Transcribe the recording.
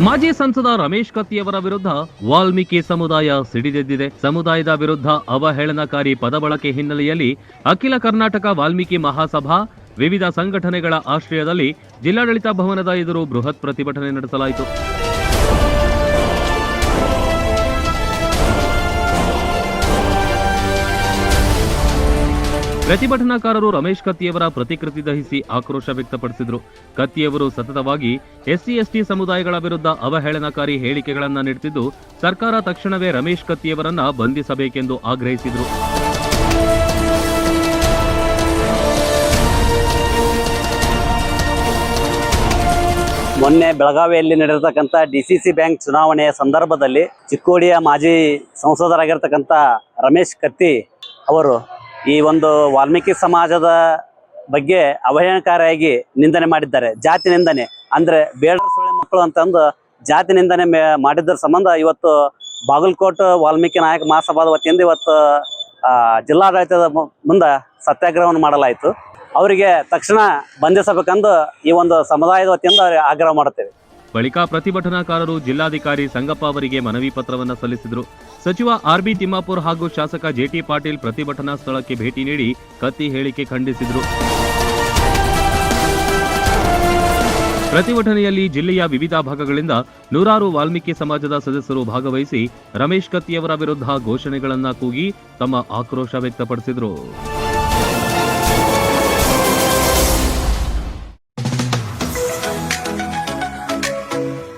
ಮಾಜಿ ಸಂಸದ ರಮೇಶ್ ಕತ್ತಿಯವರ ವಿರುದ್ಧ ವಾಲ್ಮೀಕಿ ಸಮುದಾಯ ಸಿಡಿದೆದ್ದಿದೆ. ಸಮುದಾಯದ ವಿರುದ್ಧ ಅವಹೇಳನಕಾರಿ ಪದ ಬಳಕೆ ಹಿನ್ನೆಲೆಯಲ್ಲಿ ಅಖಿಲ ಕರ್ನಾಟಕ ವಾಲ್ಮೀಕಿ ಮಹಾಸಭಾ ವಿವಿಧ ಸಂಘಟನೆಗಳ ಆಶ್ರಯದಲ್ಲಿ ಜಿಲ್ಲಾಡಳಿತ ಭವನದ ಎದುರು ಬೃಹತ್ ಪ್ರತಿಭಟನೆ ನಡೆಸಲಾಯಿತು. ಪ್ರತಿಭಟನಾಕಾರರು ರಮೇಶ್ ಕತ್ತಿಯವರ ಪ್ರತಿಕೃತಿ ದಹಿಸಿ ಆಕ್ರೋಶ ವ್ಯಕ್ತಪಡಿಸಿದರು. ಕತ್ತಿಯವರು ಸತತವಾಗಿ ಎಸ್ಸಿ, ಎಸ್ಟಿ ಸಮುದಾಯಗಳ ವಿರುದ್ಧ ಅವಹೇಳನಕಾರಿ ಹೇಳಿಕೆಗಳನ್ನು ನೀಡುತ್ತಿದ್ದು ಸರ್ಕಾರ ತಕ್ಷಣವೇ ರಮೇಶ್ ಕತ್ತಿಯವರನ್ನ ಬಂಧಿಸಬೇಕೆಂದು ಆಗ್ರಹಿಸಿದರು. ಮೊನ್ನೆ ಬೆಳಗಾವಿಯಲ್ಲಿ ನಡೆದಿರತಕ್ಕಂಥ ಡಿ ಸಿ ಸಿ ಬ್ಯಾಂಕ್ ಚುನಾವಣೆಯ ಸಂದರ್ಭದಲ್ಲಿ ಚಿಕ್ಕೋಡಿಯ ಮಾಜಿ ಸಂಸದರಾಗಿರ್ತಕ್ಕಂಥ ರಮೇಶ್ ಕತ್ತಿ ಅವರು ಈ ಒಂದು ವಾಲ್ಮೀಕಿ ಸಮಾಜದ ಬಗ್ಗೆ ಅವಹೇಳನಕಾರಿಯಾಗಿ ನಿಂದನೆ ಮಾಡಿದ್ದಾರೆ. ಜಾತಿ ನಿಂದನೆ. ಅಂದ್ರೆ ಬೇಡರ ಸೊಳ್ಳೆ ಮಕ್ಕಳು ಅಂತಂದು ಜಾತಿ ನಿಂದನೆ ಮೇ- ಮಾಡಿದ್ದರ ಸಂಬಂಧ ಇವತ್ತು ಬಾಗಲಕೋಟ್ ವಾಲ್ಮೀಕಿ ನಾಯಕ ಮಹಾಸಭಾದ ವತಿಯಿಂದ ಇವತ್ತು ಜಿಲ್ಲಾಡಳಿತದ ಮುಂದೆ ಸತ್ಯಾಗ್ರಹವನ್ನು ಮಾಡಲಾಯಿತು. ಅವರಿಗೆ ತಕ್ಷಣ ಬಂಧಿಸಬೇಕೆಂದು ಈ ಒಂದು ಸಮುದಾಯದ ವತಿಯಿಂದ ಆಗ್ರಹ ಮಾಡುತ್ತೇವೆ. ಬಳಿಕ ಪ್ರತಿಭಟನಾಕಾರರು ಜಿಲ್ಲಾಧಿಕಾರಿ ಸಂಗಪ್ಪ ಅವರಿಗೆ ಮನವಿ ಪತ್ರವನ್ನ ಸಲ್ಲಿಸಿದರು. ಸಚಿವ ಆರ್ ಬಿ ತಿಮ್ಮಾಪುರ್ ಹಾಗೂ ಶಾಸಕ ಜೆಟಿ ಪಾಟೀಲ್ ಪ್ರತಿಭಟನಾ ಸ್ಥಳಕ್ಕೆ ಭೇಟಿ ನೀಡಿ ಕತ್ತಿ ಹೇಳಿಕೆ ಖಂಡಿಸಿದರು. ಪ್ರತಿಭಟನೆಯಲ್ಲಿ ಜಿಲ್ಲೆಯ ವಿವಿಧ ಭಾಗಗಳಿಂದ ನೂರಾರು ವಾಲ್ಮೀಕಿ ಸಮಾಜದ ಸದಸ್ಯರು ಭಾಗವಹಿಸಿ ರಮೇಶ್ ಕತ್ತಿಯವರ ವಿರುದ್ಧ ಘೋಷಣೆಗಳನ್ನ ಕೂಗಿ ತಮ್ಮ ಆಕ್ರೋಶ ವ್ಯಕ್ತಪಡಿಸಿದರು.